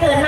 เกิดมา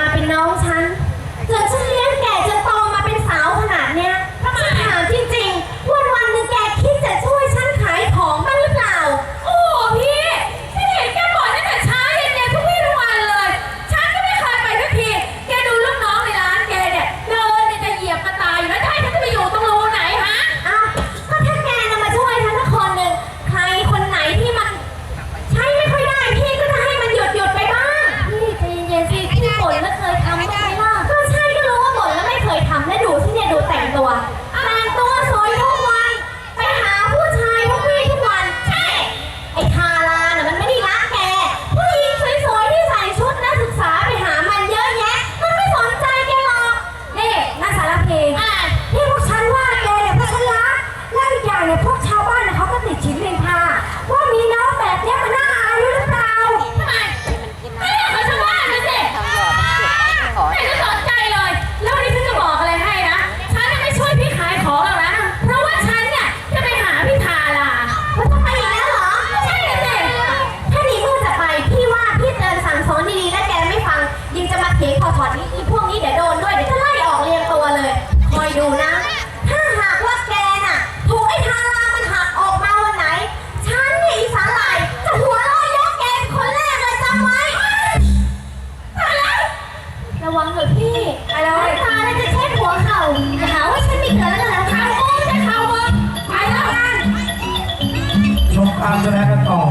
ผ่อนนี้อีพวกนี้เดี๋ยวโดนด้วย เดี๋ยวจะไล่ออกเรียงตัวเลย คอยดูนะ ถ้าหากว่าแกน่ะ ถูกไอ้ทารามันหักออกมาวันไหน ฉันเนี่อีสาหร่ายจะหัวเราะยกแกคนแรกเลยจำไว้ ระวังเถอะพี่อเลยตาแล้จะเช็ดหัวเข่าหาว่าฉันมีเกินแล้วนะเข่าโอ้ยเข่าเอไปแล้วกัน ชมความชนะกันต่อ